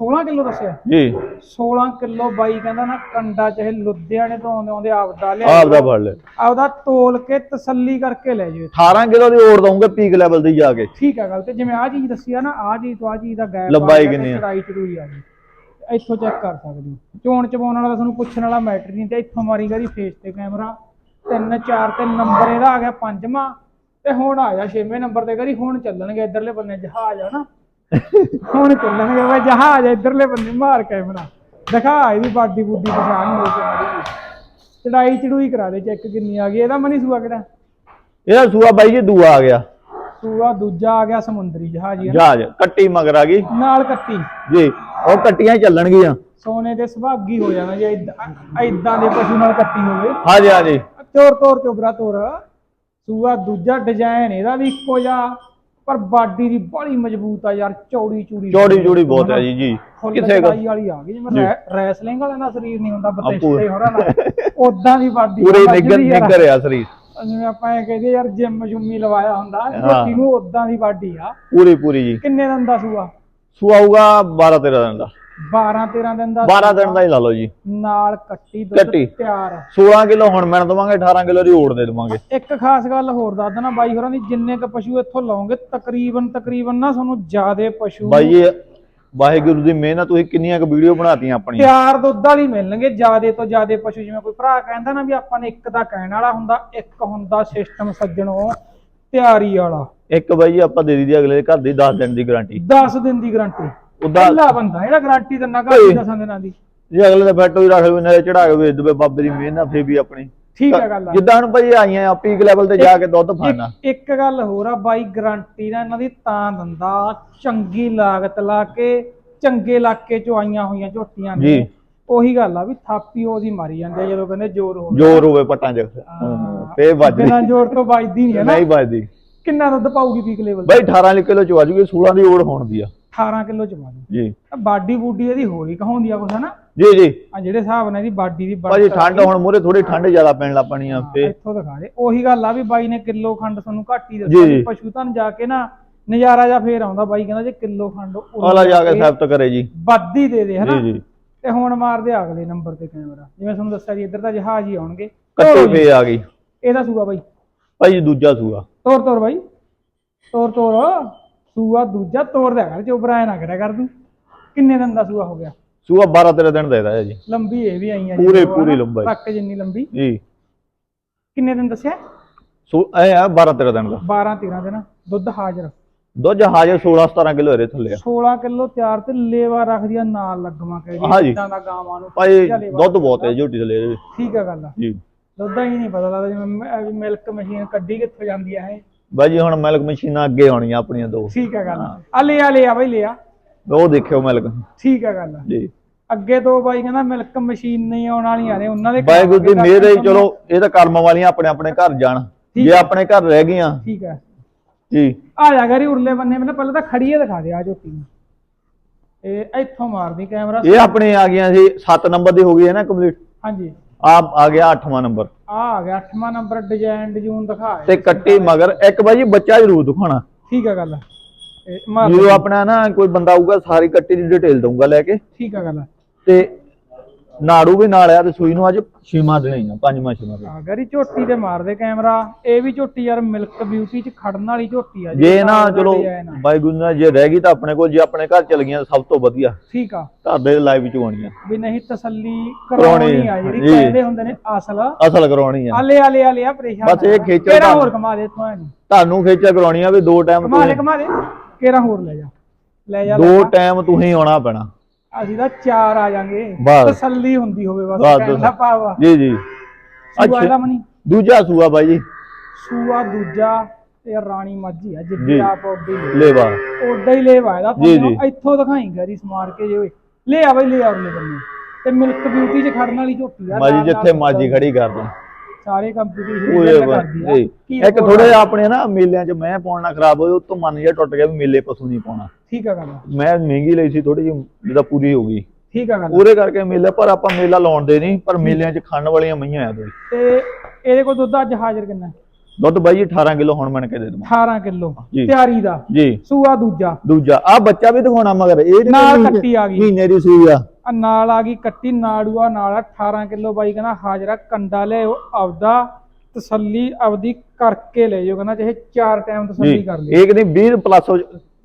16 ਕਿਲੋ ਦੱਸਿਆ? ਜੀ। 16 ਕਿਲੋ ਬਾਈ ਕਹਿੰਦਾ ਨਾ ਕੰਡਾ ਚਾਹੇ ਲੁਧਿਆਣੇ ਤੋਂ ਆਉਂਦੇ ਆਉਂਦੇ ਆਪਦਾ ਲਿਆ ਆਪ ਦਾ ਫੜ ਲੈ ਆਪਦਾ ਤੋਲ ਕੇ ਤਸੱਲੀ ਕਰਕੇ ਲੈ ਜਾਓ 18 ਕਿਲੋ ਦੀ ਓੜ ਦਊਂਗੇ ਪੀਕ ਲੈਵਲ ਦੀ ਜਾ ਕੇ। ਠੀਕ ਹੈ ਗੱਲ ਤੇ ਜਿਵੇਂ ਆ ਚੀਜ਼ ਦੱਸੀ ਆ ਨਾ ਆ ਚੀਜ਼ ਤੋਂ ਆ ਚੀਜ਼ ਦਾ ਗੈਪ ਲੰਬਾਈ ਕਿੰਨੀ ਆ? ਚੜਾਈ ਚੜੂਈ ਆ ਗਈ। ਇੱਥੋਂ ਚੈੱਕ ਕਰ ਸਕਦੇ ਹੋ। ਚੋਣ ਚਬਾਉਣ ਵਾਲਾ ਤੁਹਾਨੂੰ ਪੁੱਛਣ ਵਾਲਾ ਮੈਟਰ ਨਹੀਂ ਤੇ ਇੱਥੋਂ ਮਾਰੀ ਗਈ ਫੇਸ ਤੇ ਕੈਮਰਾ ਤਿੰਨ ਚਾਰ ਤੇ ਨੰਬਰ ਇਹਦਾ ਆ ਗਿਆ ਪੰਜਵਾਂ ਤੇ ਹੁਣ ਆ ਜਾ ਛੇਵੇਂ ਨੰਬਰ ਤੇ ਕਰੀ ਹੁਣ ਚੱਲਣਗੇ ਇਧਰਲੇ ਬੰਨੇ ਜਹਾਜ਼ ਆ ਨਾ ਹੁਣ ਚੱਲਣਗੇ ਵੇ ਜਹਾਜ਼ ਇਧਰਲੇ ਬੰਨੇ ਮਾਰ ਕੈਮਰਾ ਦਿਖਾ ਇਹਦੀ ਬਾਡੀ ਬੁੱਡੀ ਪਛਾਣ ਹੋ ਕੇ ਮਾਰੀ। ਚੜਾਈ ਚੜੂਈ ਕਰਾ ਦੇ ਚੈੱਕ ਕਿੰਨੀ ਆ ਗਈ। ਇਹਦਾ ਮਨੀ ਸੂਆ ਕਿਹੜਾ? ਇਹਦਾ ਸੂਆ ਬਾਈ ਜੀ ਦੂਆ ਆ ਗਿਆ। ਸੂਆ ਦੂਜਾ ਆ ਗਿਆ ਸਮੁੰਦਰੀ ਜਹਾਜ਼। ਜਹਾਜ਼ ਕੱਟੀ ਮਗਰ ਆ ਗਈ। ਨਾਲ ਕੱਟੀ। ਜੀ। ਉਹ ਕੱਟੀਆਂ ਹੀ ਚੱਲਣਗੀਆਂ। ਸੋਨੇ ਦੇ ਸੁਭਾਗੀ ਹੋ ਜਾਣਾ ਜੇ ਇਦਾਂ ਦੇ ਪਸ਼ੂ ਨਾਲ ਕੱਟੀ ਹੋਵੇ। ਹਾਂਜੀ ਹਾਂਜੀ। ਤੋਰ ਤੋਰ ਚੋਬਰਾ ਤੋਰ। ਸੂਆ ਦੂਜਾ ਡਿਜ਼ਾਈਨ ਇਹਦਾ ਵੀ ਇੱਕੋ ਜਿਹਾ। ਪਰ ਬਾਡੀ ਦੀ ਬੜੀ ਮਜ਼ਬੂਤ ਆ ਯਾਰ ਚੌੜੀ ਚੂੜੀ। ਚੌੜੀ ਚੌੜੀ ਬਹੁਤ ਹੈ ਜੀ ਜੀ। ਕਿਸੇ ਚੜਾਈ ਵਾਲੀ ਆ ਗਈ ਜਿਵੇਂ ਰੈਸਲਿੰਗ ਵਾਲਿਆਂ ਦਾ ਸਰੀਰ ਨਹੀਂ ਹੁੰਦਾ। ਬਤਿਸ਼ਤੇ ਹੋਰਾਂ ਦਾ ਉਦਾਂ ਦੀ ਬਾਡੀ ਪੂਰੇ ਨਿੱਗਰ ਨਿੱਗਰ ਆ। ਸਰੀਰ। ਜਿਵੇਂ ਆਪਾਂ ਇਹ ਕਹਦੇ ਯਾਰ ਜਿਮ ਜੁਮੀ ਲਵਾਇਆ ਹੁੰਦਾ ਹਾਂ। ਝੋਟੀ ਨੂੰ ਉਦਾਂ ਦੀ ਬਾਡੀ ਆ। ਪੂਰੀ ਪੂਰੀ ਜੀ। ਕਿੰਨੇ ਦਿਨ ਦਾ ਸੂਆ? ਸੂਆ ਹੋਊਗਾ 12 13 ਦਿਨ ਦਾ। 12 13 ਦਿਨ ਦਾ 12 ਦਿਨ ਦਾ ਹੀ ਲਾ ਲਓ ਜੀ। ਨਾਲ ਕੱਟੀ ਦੁੱਧ ਕੱਟੀ। ਤਿਆਰ। 16 ਕਿਲੋ ਹੁਣ ਮੈਂ ਦਵਾਂਗੇ 18 ਕਿਲੋ ਦੀ ਓੜ ਦੇ ਦਵਾਂਗੇ। ਇੱਕ ਖਾਸ ਗੱਲ ਹੋਰ ਦੱਸ ਦੇਣਾ ਬਾਈ ਹੋਰਾਂ ਦੀ ਜਿੰਨੇ ਕ ਪਸ਼ੂ ਇੱਥੋਂ ਲਾਉਂਗੇ ਤਕਰੀਬਨ ਤਕਰੀਬਨ ਨਾ ਤੁਹਾਨੂੰ ਜ਼ਿਆਦੇ ਪਸ਼ੂ ਬਾਈ ਜੀ ਵਾਹਿਗੁਰੂ ਦੀ ਮਿਹਨਤ ਤੁਸੀਂ ਕਿੰਨੀਆਂ ਕੁ ਵੀਡੀਓ ਬਣਾਤੀਆਂ ਆਪਣੀਆਂ। ਤਿਆਰ ਦੁੱਧ ਵਾਲੀ ਮਿਲਣਗੇ ਜ਼ਿਆਦੇ ਤੋਂ ਜ਼ਿਆਦੇ ਪਸ਼ੂ ਜਿਵੇਂ ਕੋਈ ਭਰਾ ਕਹਿੰਦਾ ਨਾ ਵੀ ਆਪਾਂ ਨੇ ਇੱਕ ਦਾ ਕਹਿਣ ਵਾਲਾ ਹੁੰਦਾ ਇੱਕ ਹੁੰਦਾ ਸਿਸਟਮ ਸੱਜਣੋ। ਤਿਆਰੀ ਵਾਲਾ। ਇੱਕ ਬਾਈ ਆਪਾਂ ਦੇ ਦੀ ਅਗਲੇ ਦੇ ਘਰ ਦੀ 10 ਦਿਨ ਦੀ ਗਾਰੰਟੀ 10 ਦਿਨ ਦੀ ਗਾਰੰਟੀ ਉਦਾਂ ਪਹਿਲਾ ਬੰਦਾ ਜਿਹੜਾ ਗਾਰੰਟੀ ਦਿੰਦਾ ਘਰ ਦੀ 10 ਦਿਨਾਂ ਦੀ। ਜੇ ਅਗਲੇ ਦਾ ਫੈਟੋ ਹੀ ਰੱਖ ਲਵੇ ਨਾਲੇ ਚੜਾ ਕੇ ਵੇਚ ਦੇਵੇ ਬਾਬੇ ਦੀ ਮਿਹਰ ਨਾਲ ਫੇਰ ਵੀ ਆਪਣੀ। ਠੀਕ ਹੈ ਗੱਲ ਜਿੱਦਾਂ ਹੁਣ ਭਾਈ ਆਈਆਂ ਆ ਪੀਕ ਲੈਵਲ ਤੇ ਜਾ ਕੇ ਦੁੱਧ ਫਾਣਾ ਇੱਕ- ਗੱਲ ਹੋਰ ਆ ਬਾਈ ਗਰੰਟੀ ਨਾ ਇਹਨਾਂ ਦੀ ਤਾਂ ਦਿੰਦਾ ਚੰਗੀ ਲਾਗਤ ਲਾ ਕੇ ਚੰਗੇ ਇਲਾਕੇ ਚੋਂ ਆਈਆਂ ਹੋਈਆਂ ਝੋਟੀਆਂ ਨੇ। ਜੀ। ਉਹੀ ਗੱਲ ਆ ਵੀ ਥਾਪੀ ਉਹਦੀ ਮਾਰੀ ਜਾਂਦੇ ਆ ਜਦੋਂ ਕਹਿੰਦੇ ਜ਼ੋਰ ਹੋ ਜ਼ੋਰ ਹੋਵੇ ਪੱਟਾਂ 'ਚ। ਫੇਰ ਵੱਜਦੀ। ਬਿਨਾਂ ਜ਼ੋਰ ਤੋਂ ਵੱਜਦੀ ਨਹੀਂ ਹੈ ਨਾ। ਨਹੀਂ ਵੱਜਦੀ। ਕਿੰਨਾ ਦੁੱਧ ਪਾਊਗੀ ਪੀਕ ਲੈਵਲ ਬਾਈ 18 ਕਿਲੋ ਚ ਵਾਜੂਗੀ 16 ਦੀ ਓੜ ਹੋਣ ਦੀ ਆ। 18 ਕਿਲੋ ਚ ਮਾਰੂ ਜੀ। ਬਾਡੀ ਬੂਡੀ ਇਹਦੀ ਹੋਰ ਹੀ ਕਹਾਉਂਦੀ ਆ ਕੁਛ ਹਨਾ? ਜੀ ਜੀ। ਆ ਜਿਹੜੇ ਹਿਸਾਬ ਨਾਲ ਇਹਦੀ ਬਾਡੀ ਦੀ ਭਾਜੀ ਠੰਡ ਹੁਣ ਮੂਰੇ ਥੋੜੀ ਠੰਡ ਜ਼ਿਆਦਾ ਪੈਣ ਲੱਗ ਪਣੀ ਆ ਫੇ ਇੱਥੋਂ ਦਿਖਾ ਦੇ। ਉਹੀ ਗੱਲ ਆ ਵੀ ਬਾਈ ਨੇ ਕਿਲੋ ਖੰਡ ਤੁਹਾਨੂੰ ਘੱਟ ਹੀ ਜੀ, ਦੱਸਿਆ ਜੀ। ਵੀ ਪਸ਼ੂ ਧਨ ਜਾ ਕੇ ਨਾ ਨਜ਼ਾਰਾ ਜਾਂ ਫੇਰ ਆਉਂਦਾ। ਬਾਈ ਕਹਿੰਦਾ ਜੇ ਕਿਲੋ ਖੰਡ ਉਦੋਂ ਆਲਾ ਜਾ ਕੇ ਸਾਬਤ ਕਰੇ ਜੀ। ਵੱਧ ਹੀ ਦੇ ਦੇ ਹਨਾ? ਜੀ ਜੀ। ਤੇ ਹੁਣ ਮਾਰਦੇ ਆ ਅਗਲੇ ਨੰਬਰ ਤੇ ਕੈਮਰਾ। ਜਿਵੇਂ ਤੁਹਾਨੂੰ ਦੱਸਿਆ ਜੀ ਇੱਧਰ ਤਾਂ ਜਹਾਜ਼ ਹੀ ਆਉਣਗੇ। ਜੀ। ਫੇ ਆ ਗਈ। ਇਹਦਾ ਸੂਆ ਬਾਈ। ਭਾਈ ਦੂਜਾ ਸੂਆ। ਤੋਰ ਤੋਰ ਬਾਈ। ਤੋਰ ਤੋਰ। ਸੂਆ ਦੂਜਾ ਤੋਰ ਦਿਆ ਕਰ ਚੋਬਰਾ ਨਾ ਕਰਿਆ ਕਰ ਤੂੰ। ਕਿੰਨੇ ਦਿਨ ਦਾ ਸੂਆ ਹੋ ਗਿਆ? ਸੂਆ 12 13 ਦਿਨ ਦਾ ਇਹਦਾ ਜੀ। ਲੰਬੀ ਇਹ ਵੀ ਆਈਆਂ ਪੂਰੇ- ਪੂਰੀ ਲੰਬਾਈ। ਟੱਕ ਜਿੰਨੀ ਲੰਬੀ। ਜੀ। ਕਿੰਨੇ ਦਿਨ ਦੱਸਿਆ? ਸੂ ਇਹ ਆ 12 13 ਦਿਨ ਦਾ। 12 13 ਦਿਨ। ਦੁੱਧ ਹਾਜ਼ਰ। ਦੁੱਧ ਹਾਜ਼ਰ 16 17 ਕਿਲੋ ਇਹਦੇ ਥੱਲੇ ਆ। 16 ਕਿਲੋ ਤਿਆਰ ਤੇ ਲੇਵਾ ਰੱਖਦੀ ਆ ਨਾਲ ਲੱਗਵਾ ਕੇ ਹਾਂਜੀ। ਇਦਾਂ ਦਾ ਗਾਵਾਂ ਨੂੰ। ਭਾਈ ਦੁੱਧ ਬਹੁਤ ਹੈ ਝੋਟੀ ਥੱਲੇ ਇਹਦੇ। ਠੀਕ ਆ ਗੱਲ ਜੀ। ਦੁੱਧ ਹੀ ਨਹੀਂ ਪਤਾ ਲੱਗਦਾ ਜਿਵੇਂ ਮਿਲਕ ਮਸ਼ੀਨ ਕੱਢੀ ਕਿੱਥੋਂ ਜਾਂਦੀ ਆ ਇਹ। ਬਾਈ ਜੀ ਹੁਣ ਮਿਲਕ ਮਸ਼ੀਨਾਂ ਅੱਗੇ ਆਉਣੀਆਂ ਆਪਣੀਆਂ ਦੋ। ਠੀਕ ਆ ਗੱਲ ਆ। ਲੈ ਆ ਲੈ ਆ ਬਾਈ ਲੈ ਆ। ਉਹ ਦੇਖਿਓ ਮਿਲਕ ਠੀਕ ਆ ਗੱਲ ਜੀ। ਅੱਗੇ ਤੋਂ ਬਾਈ ਕਹਿੰਦਾ ਮਿਲਕ ਮਸ਼ੀਨ ਨਹੀਂ ਆਉਣ ਵਾਲੀਆਂ ਨੇ ਉਹਨਾਂ ਦੇ ਵਾਹਿਗੁਰੂ ਦੀ ਕਰਾਵਾਂਗੇ ਮਿਹਰ ਹੈ ਜੀ, ਚਲੋ ਇਹ ਤਾਂ ਕਰਮ ਵਾਲੀਆਂ ਆਪਣੇ ਆਪਣੇ ਘਰ ਜਾਣ। ਜੇ। ਆਪਣੇ ਘਰ ਰਹਿ ਗਈਆਂ। ਠੀਕ ਹੈ ਜੀ। ਆ ਜਾ ਗਰੀ ਉਰਲੇ ਬੰਨੇ ਮੈਨੂੰ ਪਹਿਲਾਂ ਤਾਂ ਖੜੀਏ ਦਿਖਾ ਦੇ ਆ ਝੋਟੀ ਨੂੰ। ਇਹ ਇੱਥੋਂ ਮਾਰਦੀ ਕੈਮਰਾ। ਇਹ ਆਪਣੇ ਆ ਗਈਆਂ ਸੀ 7 ਨੰਬਰ ਦੀ ਹੋ ਗਈ ਹੈ ਨਾ ਕੰਪਲੀਟ? ਹਾਂਜੀ। ਆ ਆ ਗਿਆ 8ਵਾਂ ਨੰਬਰ। ਆ ਆ ਗਿਆ 8ਵਾਂ ਨੰਬਰ ਡਿਜ਼ਾਈਨ ਡਿਜੂਨ ਦਿਖਾ ਤੇ ਕੱਟੀ ਮਗਰ ਇੱਕ ਬਾਈ ਬੱਚਾ ਜ਼ਰੂਰ ਦਿਖਾਉਣਾ। ਠੀਕ ਆ ਗੱਲ। ਇਹ ਮਾਰ ਜਦੋਂ ਆਪਣਾ ਨਾ ਕੋਈ ਬੰਦਾ ਆਊਗਾ ਸਾਰੀ ਕੱਟੀ ਦੀ ਡਿਟੇਲ ਦਊਗਾ ਲੈ ਕੇ। ਠੀਕ ਆ ਗੱਲ। ਤੇ ਨਾੜੂ ਵੀ ਨਾਲ ਆ ਤੇ ਸੂਈ ਨੂੰ ਅੱਜ ਛੇਵਾਂ ਦਿਨ ਹੀ ਆ ਪੰਜਵਾਂ ਛੇਵਾਂ ਦਿਨ ਆ ਗਰੀ ਝੋਟੀ ਤੇ ਮਾਰਦੇ ਕੈਮਰਾ। ਇਹ ਵੀ ਝੋਟੀ ਯਾਰ ਮਿਲਕ ਬਿਊਟੀ ਚ ਖੜਨ ਵਾਲੀ ਝੋਟੀ ਆ ਜੇ। ਨਾ ਚਲੋ। ਬਾਈ ਗੁਰੂ ਨਾਲ ਜੇ ਰਹਿ ਗਈ ਤਾਂ ਆਪਣੇ ਕੋਲ ਜੇ ਆਪਣੇ ਘਰ ਚਲ ਗਈਆਂ ਤਾਂ ਸਭ ਤੋਂ ਵਧੀਆ। ਠੀਕ ਆ। ਘਰ ਦੇ ਲਾਈਵ ਚ ਆਉਣੀਆਂ ਵੀ ਨਹੀਂ ਤਸੱਲੀ ਕਰਾਉਣੀ ਆ ਜਿਹੜੀ। ਕਹਿੰਦੇ ਹੁੰਦੇ ਨੇ ਅਸਲ। ਅਸਲ ਕਰਾਉਣੀ ਆ। ਆਲੇ ਆਲੇ ਆਲੇ ਆ ਪਰੇਸ਼ਾਨ ਬਸ ਇਹ। ਖੇਚਲ ਕਿਹੜਾ ਤਾਂ- ਹੋਰ ਕਮਾ ਦੇ ਇੱਥੋਂ ਤੁਹਾਨੂੰ ਖੇਚਾ ਕਰਾਉਣੀ ਆ ਵੀ ਦੋ ਟਾਈਮ ਕਮਾ ਦੇ ਕਮਾ ਦੇ। ਕਿਹੜਾ ਹੋਰ ਲੈ ਜਾ। ਲੈ ਜਾ ਦੋ। ਟਾਈਮ ਤੁਸੀਂ ਆਉਣਾ ਪੈਣਾ। ਅਸੀਂ ਤਾਂ ਚਾਰ ਆ ਜਾਾਂਗੇ। ਬਸ। ਤਸੱਲੀ ਹੁੰਦੀ ਹੋਵੇ ਬਸ ਬਸ, ਕਹਿਣ ਦਾ ਬਸ। ਭਾਵ ਆ। ਜੀ ਜੀ। ਸੂਆ ਅੱਛਾ। ਇਹਦਾ ਮਨੀ। ਦੂਜਾ ਸੂਆ ਬਾਈ ਜੀ। ਸੂਆ ਦੂਜਾ ਤੇ ਰਾਣੀ ਮੱਝੀ ਆ ਜੀ। ਜਿੱਦੀ ਆਪ ਉੱਡੀ ਲੈ ਲੇਵਾ। ਉੱਡਾ ਹੀ ਲੈ ਵਾਇਦਾ ਜੀ, ਤੁਹਾਨੂੰ ਇੱਥੋਂ ਦਿਖਾਈ ਗਰੀ ਸਮਾਰ ਕੇ ਜੇ ਓਏ। ਲੈ ਆ ਬਈ ਲੈ ਆ ਉਰਲੇ ਬੰਨੇ। ਤੇ ਮਿਲਕ ਬਿਊਟੀ ਚ ਖੜਨ ਵਾਲੀ ਝੋਟੀ ਆ ਮਾਜੀ ਨਾਲ- ਜਿੱਥੇ ਨਾਲ ਮਾਜੀ ਖੜੀ ਕਰ ਦੋ ਸਾਰੇ ਕੰਪੀਟੀਸ਼ਨ ਉਹਦੇ ਕਰਦੀ ਆ। ਇੱਕ ਥੋੜੇ ਆਪਣੇ ਨਾ ਮੇਲਿਆਂ 'ਚ ਮੈਂ ਪਾਉਣਾ ਖਰਾਬ ਹੋਇਆ ਉਹ ਤੋਂ ਮਨ ਜਿਹਾ ਟੁੱਟ ਗਿਆ ਵੀ ਮੇਲੇ ਪਸ਼ੂ ਨਹੀਂ ਪਾਉਣਾ। ਠੀਕ ਆ ਗੱਲ ਮੈਂ ਮਹਿੰਗੀ ਲਈ ਸੀ ਥੋੜੀ ਜਿਹੀ ਜਿਹਦਾ ਪੂਰੀ ਹੋ ਗਈ। ਠੀਕ ਆ ਗੱਲ ਪੂਰੇ ਕਰਕੇ ਮੇਲੇ ਪਰ ਆਪਾਂ ਮੇਲਾ ਲਾਉਣ ਦੇ ਨਹੀਂ ਪਰ ਮੇਲਿਆਂ 'ਚ ਖਾਣ ਵਾਲੀਆਂ ਮਈਆਂ ਆ ਥੋੜੀ ਤੇ ਇਹਦੇ ਕੋਲ ਦੁੱਧ ਅੱਜ ਹਾਜ਼ਰ ਕਿੰਨਾ? ਦੁੱਧ ਬਾਈ ਜੀ 18 ਕਿਲੋ ਹੁਣ ਮੈਂ ਕੇ ਦੇ ਦਵਾਂ 18 ਕਿਲੋ। ਤਿਆਰੀ ਦਾ। ਜੀ। ਸੂਆ ਦੂਜਾ। ਦੂਜਾ। ਆ ਬੱਚਾ ਵੀ ਦਿਖਾਉਣਾ ਮਗਰ ਇਹ ਨਾਲ ਕੱਟੀ ਆ ਗਈ। ਮਹੀਨੇ ਦੀ ਸੂਈ ਆ। ਆ ਨਾਲ ਆ ਗਈ ਕੱਟੀ ਨਾੜੂਆ ਨਾਲ 18 ਕਿਲੋ ਬਾਈ ਕਹਿੰਦਾ ਹਾਜ਼ਰਾ ਕੰਡਾ ਲੈ ਉਹ ਆਪਦਾ ਤਸੱਲੀ ਆਪਦੀ ਕਰਕੇ ਲੈ ਜਾਓ ਕਹਿੰਦਾ ਚਾਹੇ ਚਾਰ ਟਾਈਮ ਤਸੱਲੀ ਕਰ ਲਿਓ ਇਹ ਕਿ 20 ਪਲੱਸ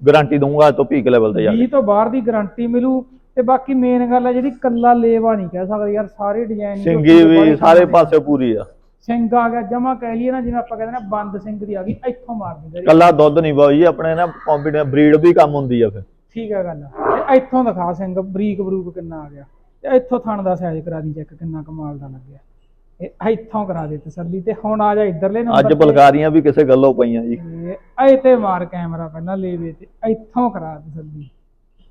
ਗਾਰੰਟੀ ਦਊਂਗਾ ਤੋਂ ਪੀਕ ਲੈਵਲ ਤੇ ਜਾ ਕੇ। 20 ਤੋਂ ਬਾਹਰ ਦੀ ਗਾਰੰਟੀ ਮਿਲੂ ਤੇ ਬਾਕੀ ਮੇਨ ਗੱਲ ਹੈ ਜਿਹੜੀ ਕੱਲਾ ਲੇਵਾ ਨਹੀਂ ਕਹਿ ਸਕਦੇ ਯਾਰ ਸਾਰੇ ਡਿਜ਼ਾਈਨ ਸਿੰਗੀ ਵੀ ਸਾਰੇ ਪਾਸੇ ਪੂਰੀ ਆ। ਸਿੰਘ ਆ ਗਿਆ ਜਮਾ ਕਹਿ ਲਈਏ ਨਾ ਜਿਵੇਂ ਆਪਾਂ ਕਹਿੰਦੇ ਨੇ ਬੰਦ ਸਿੰਘ ਦੀ ਆ ਗਈ ਇੱਥੋਂ ਮਾਰ ਦਿੰਦੇ ਕੱਲਾ ਦੁੱਧ ਨਹੀਂ ਬਾਈ ਆਪਣੇ ਨਾ ਕੰਪੀਟੀਸ਼ਨ ਬਰੀਡ ਵੀ ਕੰਮ ਹੁੰਦੀ ਆ ਫਿਰ। ਠੀਕ ਹੈ ਗੱਲ ਤੇ ਇੱਥੋਂ ਦਿਖਾ ਸਿੰਘ ਬਰੀਕ ਬਰੂਕ ਕਿੰਨਾ ਆ ਗਿਆ। ਤੇ ਇੱਥੋਂ ਥਣ ਦਾ ਸਾਈਜ਼ ਕਰਾ ਦੀ ਚੈੱਕ ਕਿੰਨਾ ਕਮਾਲ ਦਾ ਲੱਗਿਆ। ਇਹ ਇੱਥੋਂ ਕਰਾ ਦੇ ਤਸੱਲੀ ਤੇ ਹੁਣ ਆ ਜਾ ਇੱਧਰਲੇ ਨੰਬਰ ਅੱਜ ਬਲਕਾਰੀਆਂ ਵੀ ਕਿਸੇ ਗੱਲੋਂ ਪਈਆਂ ਜੀ। ਐ ਤੇ ਮਾਰ ਕੈਮਰਾ ਪਹਿਲਾਂ ਲੈਵੇ ਤੇ ਇੱਥੋਂ ਕਰਾ ਤਸੱਲੀ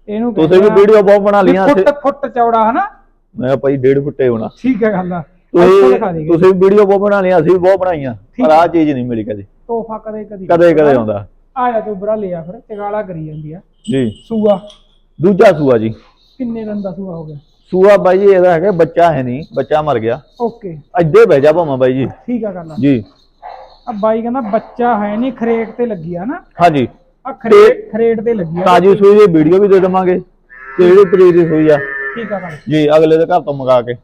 ਇਹਨੂੰ ਤੁਸੀਂ ਵੀ ਆ ਵੀਡੀਓ ਬਹੁਤ ਬਣਾ ਲੀਆਂ ਫੁੱਟ ਫੁੱਟ ਚੌੜਾ ਹਨਾ? ਮੈਂ ਭਾਈ ਡੇਢ ਫੁੱਟੇ ਹੋਣਾ। ਠੀਕ ਹੈ ਗੱਲ ਆ। ਤੁਸੀਂ ਵੀਡੀਓ ਬਹੁਤ ਬਣਾ ਲੀਆਂ ਅਸੀਂ ਬਹੁਤ ਬਣਾਈਆਂ ਪਰ ਆਹ ਚੀਜ਼ ਨਹੀਂ ਮਿਲੀ ਕਦੇ। ਤੋਹਫਾ ਕਦੇ ਕਦੀ ਕਦੇ ਕਦੇ ਆਉਂਦਾ। ਆ ਜਾ ਤੂੰ ਬਰਾ ਲਿਆ ਫਿਰ ਟਿਕਾਲਾ ਕਰੀ ਜਾਂਦੀ ਆ। ਜੀ। ਸੂਆ। ਦੂਜਾ ਸੂਆ ਜੀ। ਕਿੰਨੇ ਦਿਨ ਦਾ ਸੂਆ ਹੋ ਗਿਆ? ਸੂਆ ਬਾਈ ਜੀ ਇਹਦਾ ਹੈਗਾ ਬੱਚਾ ਹੈ ਨਹੀਂ ਬੱਚਾ ਮਰ ਗਿਆ। ਓਕੇ। ਅੱਧੇ ਬਹਿ ਜਾ ਭਾਵਾਂ ਬਾਈ ਜੀ। ਠੀਕ ਆ ਗੱਲ ਜੀ। ਆ ਬਾਈ ਕਹਿੰਦਾ ਬੱਚਾ ਹੈ ਨਹੀਂ ਖਰੇਟ ਤੇ ਲੱਗੀ ਆ ਨਾ। ਹਾਂਜੀ। ਆ ਖਰੇਟ ਖਰੇਟ ਤੇ ਲੱਗੀ ਆ। ਤਾਜੀ ਸੂਈ ਦੀ ਵੀਡੀਓ ਵੀ ਦੇ ਦੇਵਾਂਗੇ। ਕਿਹੜੀ ਤਰੀਕ ਦੀ ਸੂਈ ਆ। ਠੀਕ ਆ ਗੱਲ ਜੀ ਅਗਲੇ ਦੇ ਘਰ ਤੋਂ ਮੰਗਾ ਕੇ।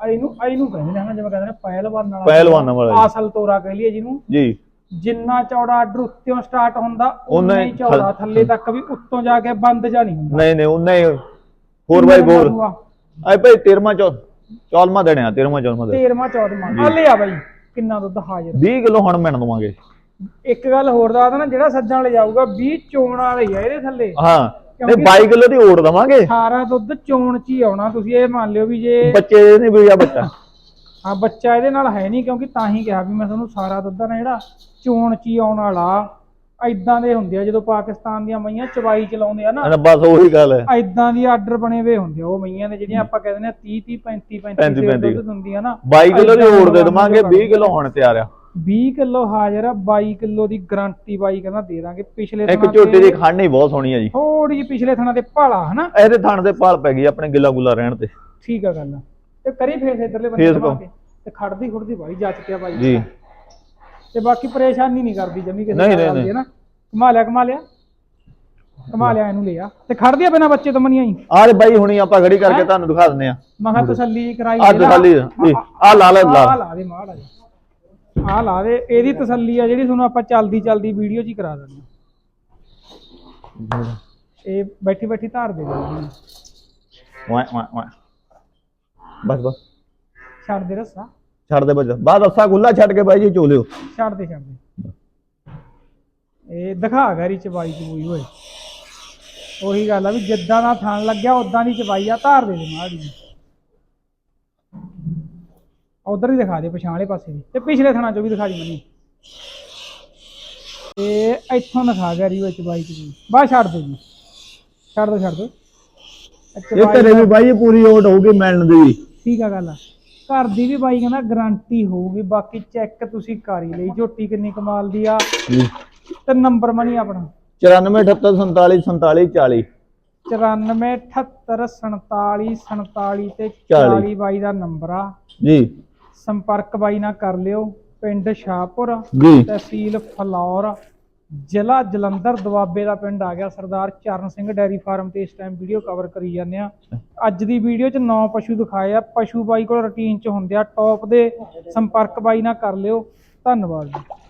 ਆ ਇਹਨੂੰ ਆ ਇਹਨੂੰ ਕਹਿੰਦੇ ਨੇ ਹਨਾ ਜਿਵੇਂ ਕਹਿੰਦੇ ਨੇ ਪਹਿਲਵਾਨ ਵਾਲਾ ਪਹਿਲਵਾਨਾਂ ਵਾਲਾ। ਅਸਲ ਤੋਰਾ ਕਹਿ ਲਈਏ ਜਿਹਨੂੰ। ਜੀ। ਜਿੰਨਾ ਚੌੜਾ ਉੱਤੋਂ ਸਟਾਰਟ ਹੁੰਦਾ ਉਨਾ ਉਨਾ ਹੀ ਹੀ ਚੌੜਾ ਥੱਲੇ ਤੱਕ ਵੀ ਉੱਤੋਂ ਜਾ ਕੇ ਬੰਦ ਜਾ ਨਹੀਂ ਹੁੰਦਾ। ਨਹੀਂ ਨਹੀਂ ਉਹਨੇ 4x4 ਸੂਆ? ਆਏ ਭਾਈ 13ਵਾਂ ਚੌ 14ਵਾਂ ਦੇਣਿਆ 13ਵਾਂ 14ਵਾਂ ਦੇ। 13ਵਾਂ 14ਵਾਂ ਆ ਲਿਆ ਬਾਈ ਕਿੰਨਾ ਦੁੱਧ ਹਾਜ਼ਰ 20 ਕਿਲੋ ਹੁਣ ਮਿਣ ਦਵਾਂਗੇ। ਇੱਕ ਗੱਲ ਹੋਰ ਦੱਸਦਾ ਨਾ ਜਿਹੜਾ ਸੱਜਾਂ ਲੈ ਜਾਊਗਾ 20 ਚੋਣ ਵਾਲੇ ਆ ਇਹਦੇ ਥੱਲੇ। ਹਾਂ ਨਹੀਂ 22 ਕਿਲੋ ਦੀ ਓੜ ਦਵਾਂਗੇ। ਸਾਰਾ ਦੁੱਧ ਚੋਣ ਚ ਹੀ ਆਉਣਾ ਤੁਸੀਂ ਇਹ ਮੰਨ ਲਿਓ ਵੀ ਜੇ ਬੱਚੇ ਨਹੀਂ ਵੀ ਆ ਬੱਚਾ। ਹਾਂ ਬੱਚਾ ਇਹਦੇ ਨਾਲ ਹੈ ਨਹੀਂ ਕਿਉਂਕਿ ਤਾਂ ਹੀ ਕਿਹਾ ਵੀ ਮੈਂ ਤੁਹਾਨੂੰ ਸਾਰਾ ਦੁੱਧ ਆ ਨਾ ਜਿਹੜਾ ਚੋਣ ਚ ਆਉਣ ਵਾਲਾ ਐਦਾਂ ਦੇ ਹੁੰਦੇ ਆ ਜਦੋਂ ਪਾਕਿਸਤਾਨ ਦੀਆਂ ਮਈਆਂ ਚਵਾਈ ਚਲਾਉਂਦੇ ਆ ਨਾ। ਨਾ ਬਸ ਉਹੀ ਗੱਲ ਹੈ। ਐਦਾਂ ਦੀ ਆਰਡਰ ਬਣੇ ਹੋਏ ਹੁੰਦੇ ਆ ਉਹ ਮਈਆਂ ਦੇ ਜਿਹੜੀਆਂ ਆਪਾਂ ਕਹਿੰਦੇ ਨੇ 30 30 35 35 35, ਸੇਰ 35 ਦੁੱਧ ਦਿੰਦੀਆਂ ਨਾ। 22 ਕਿਲੋ ਦੀ ਓੜ ਦੇ ਦਵਾਂਗੇ ਕੰਮ 20 ਕਿਲੋ ਹੁਣ ਤਿਆਰ ਆ। 20 ਕਿਲੋ ਹਾਜ਼ਰ ਆ 22 ਕਿਲੋ ਦੀ ਗਾਰੰਟੀ ਬਾਈ ਕਹਿੰਦਾ ਦੇ ਦਾਂਗੇ ਪਿਛਲੇ ਇੱਕ ਝੋਟੀ ਤੇ ਦੀ ਖੰਡ ਹੀ ਬਹੁਤ ਸੋਹਣੀ ਆ ਜੀ। ਥੋੜੀ ਜਿਹੀ ਪਿਛਲੇ ਥਣਾ ਤੇ ਭਾਲਾ ਹਨਾ? ਇਹਦੇ ਥਣ ਦੇ ਪਾਲ ਪੈ ਗਈ ਆਪਣੇ ਗਿੱਲਾ ਗੁੱਲਾ ਰਹਿਣ ਤੇ। ਠੀਕ ਆ ਗੱਲ। ਤੇ ਕਰੀ ਫੇਰ ਇਧਰਲੇ ਬੰਦੇ। ਕੇ। ਤੇ ਖੜਦੀ ਖੁੜਦੀ ਬਾਈ ਜੱਚ ਪਿਆ ਬਾਈ। ਜੀ। ਤੇ ਬਾਕੀ ਪਰੇਸ਼ਾਨੀ ਨਹੀਂ ਕਰਦੀ ਜਮੀ ਕਿਸੇ ਨਹੀਂ, ਨਹੀਂ, ਨਹੀਂ। ਹੈ ਨਾ। ਕਮਾ ਲਿਆ ਕਮਾ ਲਿਆ। ਕਮਾ ਲਿਆ ਇਹਨੂੰ ਲਿਆ। ਤੇ ਖੜਦੀ ਆ ਬਿਨਾ ਬੱਚੇ ਤੋਂ ਮਨੀਆਂ ਹੀ। ਆਹ ਬਾਈ ਹੁਣੀ ਆਪਾਂ ਖੜੀ ਕਰਕੇ ਤੁਹਾਨੂੰ ਦਿਖਾ ਦਿੰਦੇ ਆ। ਮੈਂ ਕਿਹਾ ਤਸੱਲੀ ਕਰਾਈ ਆਹ ਦੇ ਲਾ। ਜੀ। ਆਹ ਲਾ ਲੈ, ਲਾ। ਆਹ ਲਾ ਦੇ ਮਾੜ ਆ ਆ ਲਾ ਦੇ। ਇਹਦੀ ਤਸੱਲੀ ਆ ਜਿਹੜੀ ਤੁਹਾਨੂੰ ਆਪਾਂ ਚੱਲਦੀ ਚੱਲਦੀ ਵੀਡੀਓ 'ਚ ਹੀ ਕਰਾ ਦਿੰਦੇ ਹਾਂ। ਇਹ ਬੈਠੀ ਬੈਠੀ ਧਾਰ ਦੇ ਦਿੰਦੀ ਵਾਹ ਵਾਹ ਵਾਹ। ਬਸ ਬਸ। ਛੱਡ ਦੇ ਰੱਸਾ। ਛੱਡ ਦੇ ਬੱਚਾ ਬਾਅਦ ਅੱਸਾ ਖੁੱਲਾ ਛੱਡ ਕੇ ਬਾਈ ਜੀ ਚੋਲਿਓ। ਛੱਡ ਦੇ ਛੱਡ ਦੇ। ਇਹ ਦਿਖਾ ਗਰੀ ਚਬਾਈ ਚਬੂਈ ਹੋਏ ਉਹੀ ਗੱਲ ਆ ਵੀ ਜਿੱਦਾਂ ਦਾ ਥਣ ਲੱਗਿਆ ਉਦਾਂ ਦੀ ਚਬਾਈ ਆ ਧਾਰ ਦੇ ਦੇ ਮਾੜੀ ਜੀ। ਉਧਰ ਹੀ ਦਿਖਾ ਦੇ ਪਛਾਣ ਵਾਲੇ ਪਾਸੇ ਵੀ। ਤੇ ਪਿਛਲੇ ਥਣਾ ਚੋਂ ਵੀ ਦਿਖਾ ਦੀ ਮੈਨੂੰ ਤੇ ਇੱਥੋਂ ਦਿਖਾ ਗਰੀ ਵਿੱਚ ਚਬਾਈ ਚਬੂਈ। ਬਾਹਰ ਛੱਡ ਦੇ ਜੀ। ਛੱਡ ਦੋ ਛੱਡ ਦੋ। ਇਹ ਘਰੇ ਵੀ ਬਾਈ ਪੂਰੀ ਓਟ ਹੋਊਗੀ ਮਿਲਣ ਦੀ। ਠੀਕ ਆ ਗੱਲ ਘਰ ਦੀ ਵੀ ਬਾਈ ਕਹਿੰਦਾ ਗਾਰੰਟੀ ਹੋਊਗੀ ਬਾਕੀ ਚੈੱਕ ਤੁਸੀਂ ਕਰ ਹੀ ਲਈ। ਝੋਟੀ ਕਿੰਨੀ ਕਮਾਲ ਦੀ ਆ। ਤੇ ਨੰਬਰ ਮਨੀ ਆਪਣਾ। 94 78 47 47 40 94 78 47 47 ਤੇ 40 40 ਬਾਈ ਦਾ ਨੰਬਰ ਆ। ਜੀ। ਸੰਪਰਕ ਬਾਈ ਨਾਲ ਕਰ ਲਿਓ। ਪਿੰਡ ਸ਼ਾਹਪੁਰ ਤਹਿਸੀਲ ਫਲੌਰ। ਜ਼ਿਲ੍ਹਾ ਜਲੰਧਰ ਦੁਆਬੇ ਦਾ ਪਿੰਡ ਆ ਗਿਆ ਸਰਦਾਰ ਚਰਨ ਸਿੰਘ ਡੈਰੀ ਫਾਰਮ ਤੇ ਇਸ ਟਾਈਮ ਵੀਡੀਓ ਕਵਰ ਕਰੀ ਜਾਂਦੇ ਆ ਅੱਜ ਦੀ ਵੀਡੀਓ 'ਚ 9 ਪਸ਼ੂ ਦਿਖਾਏ ਆ। ਪਸ਼ੂ ਬਾਈ ਕੋਲ ਰੁਟੀਨ 'ਚ ਹੁੰਦੇ ਆ। ਟੌਪ ਦੇ ਸੰਪਰਕ ਬਾਈ ਨਾਲ ਕਰ ਲਿਓ। ਧੰਨਵਾਦ ਜੀ।